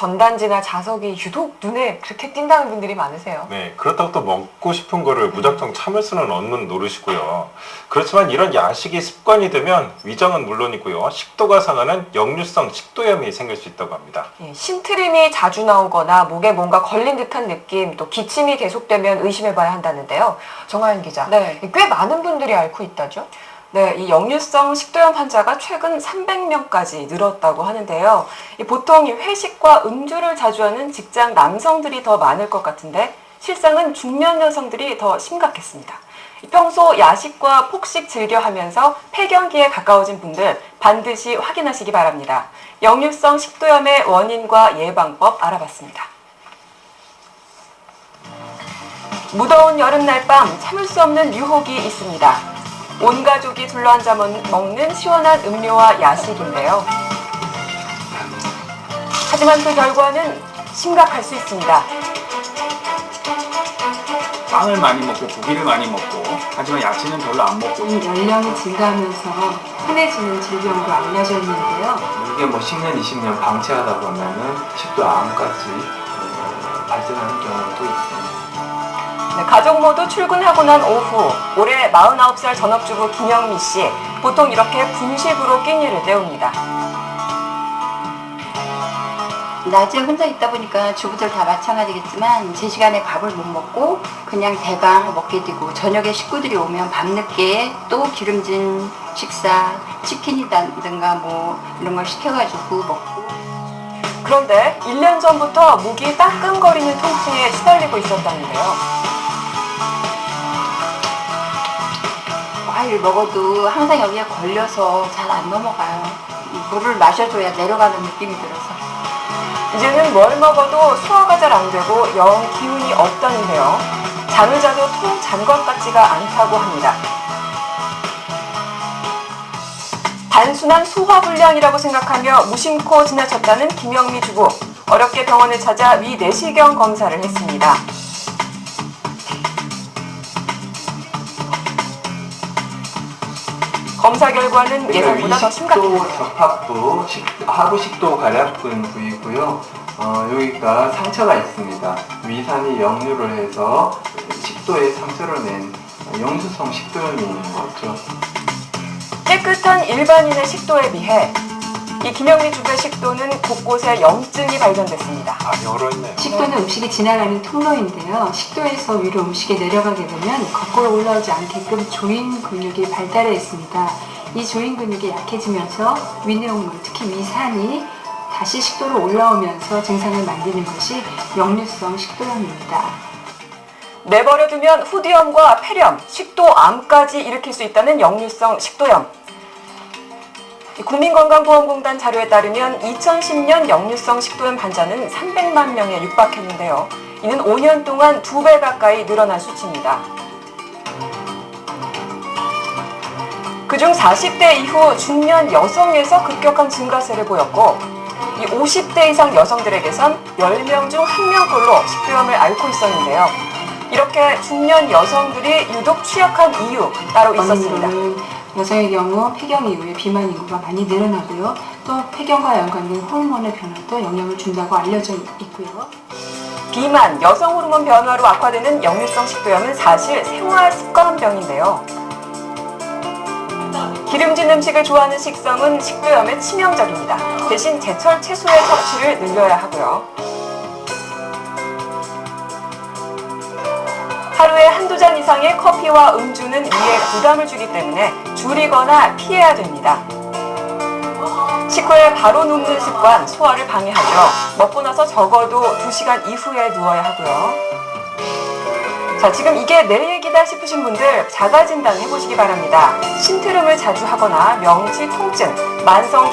전단지나 자석이 유독 눈에 그렇게 띈다는 분들이 많으세요. 네, 그렇다고 또 먹고 싶은 거를 무작정 참을 수는 없는 노릇이고요. 그렇지만 이런 야식이 습관이 되면 위장은 물론이고요. 식도가 상하는 역류성 식도염이 생길 수 있다고 합니다. 예, 신트림이 자주 나오거나 목에 뭔가 걸린 듯한 느낌, 또 기침이 계속되면 의심해봐야 한다는데요. 정하연 기자, 네. 꽤 많은 분들이 앓고 있다죠? 네, 이 역류성 식도염 환자가 최근 300명까지 늘었다고 하는데요. 이 보통 이 회식과 음주를 자주 하는 직장 남성들이 더 많을 것 같은데 실상은 중년 여성들이 더 심각했습니다. 이 평소 야식과 폭식 즐겨 하면서 폐경기에 가까워진 분들 반드시 확인하시기 바랍니다. 역류성 식도염의 원인과 예방법 알아봤습니다. 무더운 여름날 밤 참을 수 없는 유혹이 있습니다. 온 가족이 둘러앉아 먹- 먹는 시원한 음료와 야식인데요. 하지만 그 결과는 심각할 수 있습니다. 빵을 많이 먹고 고기를 많이 먹고 하지만 야채는 별로 안 먹고 연령이 증가하면서 흔해지는 질병도 알려져 있는데요. 이게 뭐 10년, 20년 방치하다 보면은 식도 암까지 어, 발전하는 경우도 있습니다. 네, 가족 모두 출근하고 난 오후 올해 49살 전업주부 김영미 씨 보통 이렇게 분식으로 끼니를 때웁니다. 낮에 혼자 있다 보니까 주부들 다 마찬가지겠지만 제 시간에 밥을 못 먹고 그냥 대강 먹게 되고 저녁에 식구들이 오면 밤늦게 또 기름진 식사 치킨이라든가 뭐 이런 걸 시켜가지고 먹고 그런데 1년 전부터 목이 따끔거리는 통증에 시달리고 있었다는데요. 과일 먹어도 항상 여기에 걸려서 잘 안 넘어가요. 물을 마셔줘야 내려가는 느낌이 들어서. 이제는 뭘 먹어도 소화가 잘 안 되고 영 기운이 없다는데요. 잠을 자도 통 잔 것 같지가 않다고 합니다. 단순한 소화불량이라고 생각하며 무심코 지나쳤다는 김영미 주부. 어렵게 병원에 찾아 위 내시경 검사를 했습니다. 검사 결과는 예상보다 더 식도 심각했는데요. 접합부, 식, 하부 식도 가략근 부위고요. 어, 여기가 상처가 있습니다. 위산이 역류를 해서 식도에 상처를 낸 영수성 식도염이 있는 거죠. 깨끗한 일반인의 식도에 비해 이 김영미 주부의 식도는 곳곳에 염증이 발견됐습니다. 아, 여러 있네요. 식도는 음식이 지나가는 통로인데요. 식도에서 위로 음식이 내려가게 되면 거꾸로 올라오지 않게끔 조인 근육이 발달해 있습니다. 이 조인 근육이 약해지면서 위내용물, 특히 위산이 다시 식도로 올라오면서 증상을 만드는 것이 역류성 식도염입니다. 내버려두면 후두염과 폐렴, 식도암까지 일으킬 수 있다는 역류성 식도염. 이 국민건강보험공단 자료에 따르면 2010년 역류성 식도염 환자는 300만 명에 육박했는데요. 이는 5년 동안 두배 가까이 늘어난 수치입니다. 그중 40대 이후 중년 여성에서 급격한 증가세를 보였고 이 50대 이상 여성들에게선 10명 중 1명꼴로 식도염을 앓고 있었는데요. 이렇게 중년 여성들이 유독 취약한 이유 따로 있었습니다. 원인으로는 여성의 경우 폐경 이후에 비만 인구가 많이 늘어나고요. 또 폐경과 연관된 호르몬의 변화도 영향을 준다고 알려져 있고요. 비만, 여성 호르몬 변화로 악화되는 역류성 식도염은 사실 생활 습관병인데요. 기름진 음식을 좋아하는 식성은 식도염에 치명적입니다. 대신 제철 채소의 섭취를 늘려야 하고요. 잔 이상의 커피와 음주는 위에 부담을 주기 때문에 줄이거나 피해야 됩니다. 식후에 바로 눕는 습관 소화를 방해하죠. 먹고 나서 적어도 2시간 이후에 누워야 하고요. 자, 지금 이게 내 얘기다 싶으신 분들 자가 진단 해보시기 바랍니다. 신트름을 자주 하거나 명치 통증, 만성